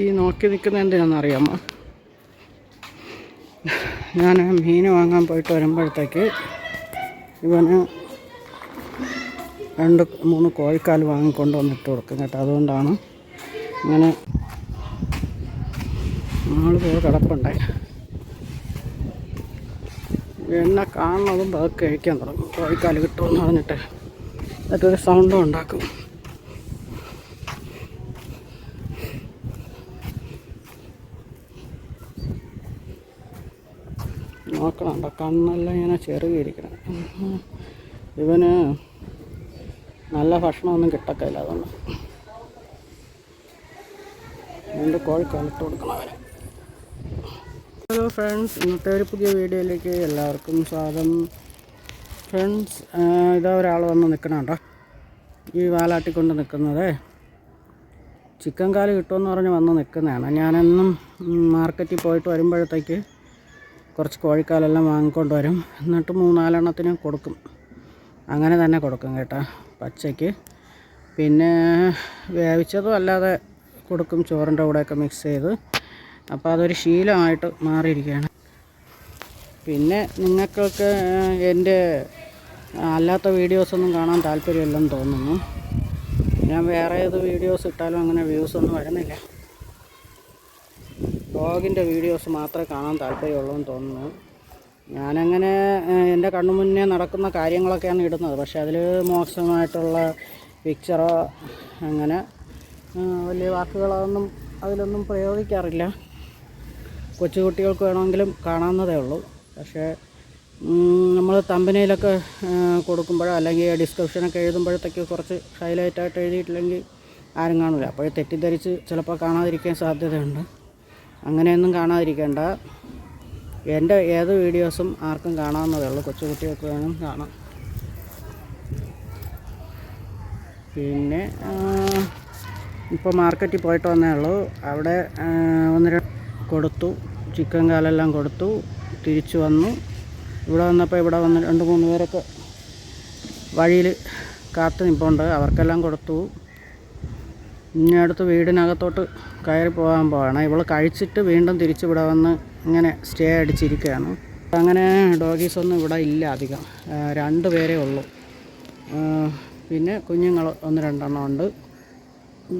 ഈ നോക്കി നിൽക്കുന്ന എന്തിനാണെന്ന് അറിയാമോ ഞാൻ മീൻ വാങ്ങാൻ പോയിട്ട് വരുമ്പോഴത്തേക്ക് ഇവന് രണ്ട് മൂന്ന് കോഴിക്കാൽ വാങ്ങിക്കൊണ്ട് വന്നിട്ട് കൊടുക്കും കേട്ടോ. അതുകൊണ്ടാണ് ഇങ്ങനെ ആൾ പോയി കിടപ്പുണ്ടായി എന്നെ കാണുന്നതും പതുക്കെ കഴിക്കാൻ തുടങ്ങും. കോഴിക്കാൽ കിട്ടുമെന്ന് പറഞ്ഞിട്ട് എന്നിട്ടൊരു സൗണ്ടും ഉണ്ടാക്കും. നോക്കണം കേട്ടോ കണ്ണെല്ലാം ഇങ്ങനെ ചെറുകിയിരിക്കണം ഇവന് നല്ല ഭക്ഷണമൊന്നും കിട്ടത്തില്ല അതുകൊണ്ട്. എന്റെ കോഴിക്കാലിട്ട് കൊടുക്കണം അവന്. ഹലോ ഫ്രണ്ട്സ് ഇന്നത്തെ ഒരു പുതിയ വീഡിയോയിലേക്ക് എല്ലാവർക്കും സ്വാഗതം. ഫ്രണ്ട്സ് ഇതാ ഒരാൾ വന്ന് നിൽക്കണം കേട്ടോ ഈ വാലാട്ടിക്കൊണ്ട് നിൽക്കുന്നത് ചിക്കൻ കാൽ കിട്ടുമെന്ന് പറഞ്ഞ് വന്ന് നിൽക്കുന്നതാണ് ഞാനെന്നും മാർക്കറ്റിൽ പോയിട്ട് വരുമ്പോഴത്തേക്ക് കുറച്ച് കോഴിക്കാലെല്ലാം വാങ്ങിക്കൊണ്ട് വരും എന്നിട്ട് മൂന്നാലെണ്ണത്തിന് കൊടുക്കും. അങ്ങനെ തന്നെ കൊടുക്കും കേട്ടോ പച്ചയ്ക്ക്. പിന്നെ വേവിച്ചതും അല്ലാതെ കൊടുക്കും ചോറിന്റെ കൂടെയൊക്കെ മിക്സ് ചെയ്ത്. അപ്പോൾ അതൊരു ശീലമായിട്ട് മാറിയിരിക്കുകയാണ്. പിന്നെ നിങ്ങൾക്കൊക്കെ എന്റെ അല്ലാത്ത വീഡിയോസൊന്നും കാണാൻ താല്പര്യമില്ലെന്ന് തോന്നുന്നു. ഞാൻ വേറെ ഏത് വീഡിയോസ് ഇട്ടാലും അങ്ങനെ വ്യൂസ് ഒന്നും വരുന്നില്ല. ബ്ലോഗിന്റെ വീഡിയോസ് മാത്രമേ കാണാൻ താല്പര്യമുള്ളൂ എന്ന് തോന്നുന്നു. ഞാനങ്ങനെ എന്റെ കണ്ണു മുന്നേ നടക്കുന്ന കാര്യങ്ങളൊക്കെയാണ് ഇടുന്നത്. പക്ഷേ അതിൽ മോശമായിട്ടുള്ള പിക്ചറോ അങ്ങനെ വലിയ വാക്കുകളൊന്നും അതിലൊന്നും പ്രയോഗിക്കാറില്ല. കൊച്ചുകുട്ടികൾക്ക് വേണമെങ്കിലും കാണാവുന്നതേ ഉള്ളൂ. പക്ഷേ നമ്മൾ തമ്പനയിലൊക്കെ കൊടുക്കുമ്പോഴോ അല്ലെങ്കിൽ ഡിസ്ക്രിപ്ഷനൊക്കെ എഴുതുമ്പോഴത്തേക്ക് കുറച്ച് ഹൈലൈറ്റായിട്ട് എഴുതിയിട്ടില്ലെങ്കിൽ ആരും കാണില്ല അപ്പോൾ തെറ്റിദ്ധരിച്ച് ചിലപ്പോൾ കാണാതിരിക്കാൻ സാധ്യതയുണ്ട്. അങ്ങനെയൊന്നും കാണാതിരിക്കേണ്ട. എന്റെ ഏത് വീഡിയോസും ആർക്കും കാണാവുന്നതേ ഉള്ളൂ. കൊച്ചുകുട്ടികൾക്ക് വേണം കാണാം പിന്നെ ഇപ്പോൾ മാർക്കറ്റിൽ പോയിട്ട് വന്നേ ഉള്ളൂ. അവിടെ ഒന്ന് കൊടുത്തു. ചിക്കൻ കാലെല്ലാം കൊടുത്തു. തിരിച്ചു വന്നു. ഇവിടെ വന്നപ്പോൾ ഇവിടെ വന്ന് രണ്ട് മൂന്ന് പേരൊക്കെ വഴിയിൽ കാത്തു നിൽപ്പുണ്ട് അവർക്കെല്ലാം കൊടുത്തു. ഇനി അടുത്ത് വീടിനകത്തോട്ട് കയറി പോകാൻ പോവാണ്. ഇവൾ കഴിച്ചിട്ട് വീണ്ടും തിരിച്ചു വന്ന് ഇങ്ങനെ സ്റ്റേ അടിച്ചിരിക്കുകയാണ്. അങ്ങനെ ഡോഗീസ് ഒന്നും ഇവിടെ ഇല്ല അധികം. രണ്ട് പേരേ ഉള്ളൂ. പിന്നെ കുഞ്ഞുങ്ങൾ ഒന്ന് രണ്ടെണ്ണം ഉണ്ട്.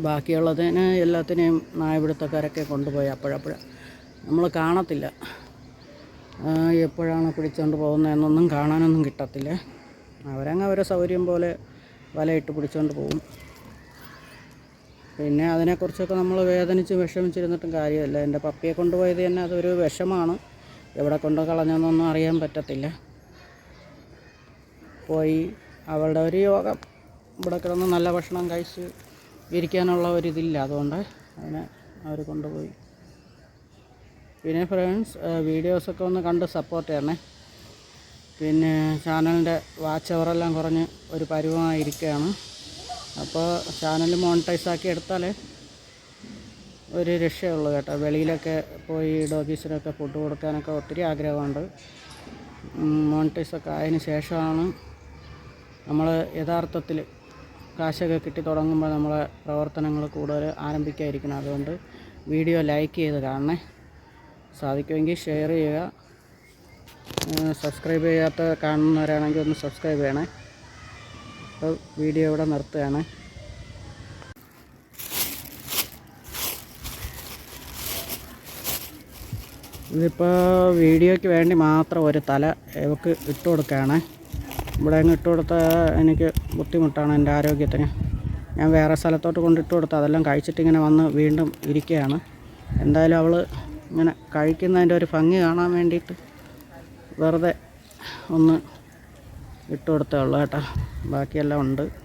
ബാക്കിയുള്ളതിന് എല്ലാത്തിനെയും നായപിടുത്തക്കാരൊക്കെ കൊണ്ടുപോയി അപ്പോഴപ്പോഴ. നമ്മൾ കാണത്തില്ല. എപ്പോഴാണ് പിടിച്ചുകൊണ്ട് പോകുന്നതെന്നൊന്നും കാണാനൊന്നും കിട്ടത്തില്ല. അവരങ്ങ് അവരെ സൗകര്യം പോലെ വലയിട്ട് പിടിച്ചുകൊണ്ട് പോകും. പിന്നെ അതിനെക്കുറിച്ചൊക്കെ നമ്മൾ വേദനിച്ച് വിഷമിച്ചിരുന്നിട്ടും കാര്യമല്ല. എന്റെ പപ്പിയെ കൊണ്ടുപോയത് തന്നെ അതൊരു വിഷമാണ്. എവിടെ കൊണ്ട് കളഞ്ഞെന്നൊന്നും അറിയാൻ പറ്റത്തില്ല. പോയി അവളുടെ ഒരു യോഗം. ഇവിടെ കിടന്ന് നല്ല ഭക്ഷണം കഴിച്ച് ഇരിക്കാനുള്ള ഒരിതില്ല അതുകൊണ്ട് അതിനെ അവർ കൊണ്ടുപോയി. പിന്നെ ഫ്രണ്ട്സ് വീഡിയോസൊക്കെ ഒന്ന് കണ്ട് സപ്പോർട്ട് ചെയ്യണേ. പിന്നെ ചാനലിന്റെ വാച്ച് അവറെല്ലാം കുറഞ്ഞ് ഒരു പരുവമായിരിക്കുകയാണ്. അപ്പോൾ ചാനൽ മോണിറ്റൈസ് ആക്കി എടുത്താൽ ഒരു രക്ഷയുള്ളൂ കേട്ടോ. വെളിയിലൊക്കെ പോയി ഡോഗീസിനൊക്കെ ഫുഡ് കൊടുക്കാനൊക്കെ ഒത്തിരി ആഗ്രഹമുണ്ട്. മോണിറ്റൈസൊക്കെ ആയതിനു ശേഷമാണ് നമ്മൾ യഥാർത്ഥത്തിൽ കാശൊക്കെ കിട്ടി തുടങ്ങുമ്പോൾ നമ്മളെ പ്രവർത്തനങ്ങൾ കൂടുതൽ ആരംഭിക്കാതിരിക്കണം അതുകൊണ്ട് വീഡിയോ ലൈക്ക് ചെയ്ത് കാണണേ. സാധിക്കുമെങ്കിൽ ഷെയർ ചെയ്യുക. സബ്സ്ക്രൈബ് ചെയ്യാത്ത കാണുന്നവരാണെങ്കിൽ ഒന്ന് സബ്സ്ക്രൈബ് ചെയ്യണേ. അപ്പോൾ വീഡിയോ ഇവിടെ നിർത്തുകയാണ്. ഇതിപ്പോൾ വീഡിയോയ്ക്ക് വേണ്ടി മാത്രം ഒരു തല ഇവക്ക് ഇട്ട് കൊടുക്കുകയാണ്. ഇവിടെ അങ്ങ് ഇട്ട് കൊടുത്താൽ എനിക്ക് ബുദ്ധിമുട്ടാണ് എന്റെ ആരോഗ്യത്തിന്. ഞാൻ വേറെ സ്ഥലത്തോട്ട് കൊണ്ടിട്ട് കൊടുത്ത് അതെല്ലാം കഴിച്ചിട്ട് ഇങ്ങനെ വന്ന് വീണ്ടും ഇരിക്കുകയാണ്. എന്തായാലും അവൾ ഇങ്ങനെ കഴിക്കുന്നതിന്റെ ഒരു ഭംഗി കാണാൻ വേണ്ടിയിട്ട് വെറുതെ ഒന്ന് ഇട്ട് കൊടുത്തേ ഉള്ളൂ കേട്ടോ. ബാക്കിയെല്ലാം ഉണ്ട്.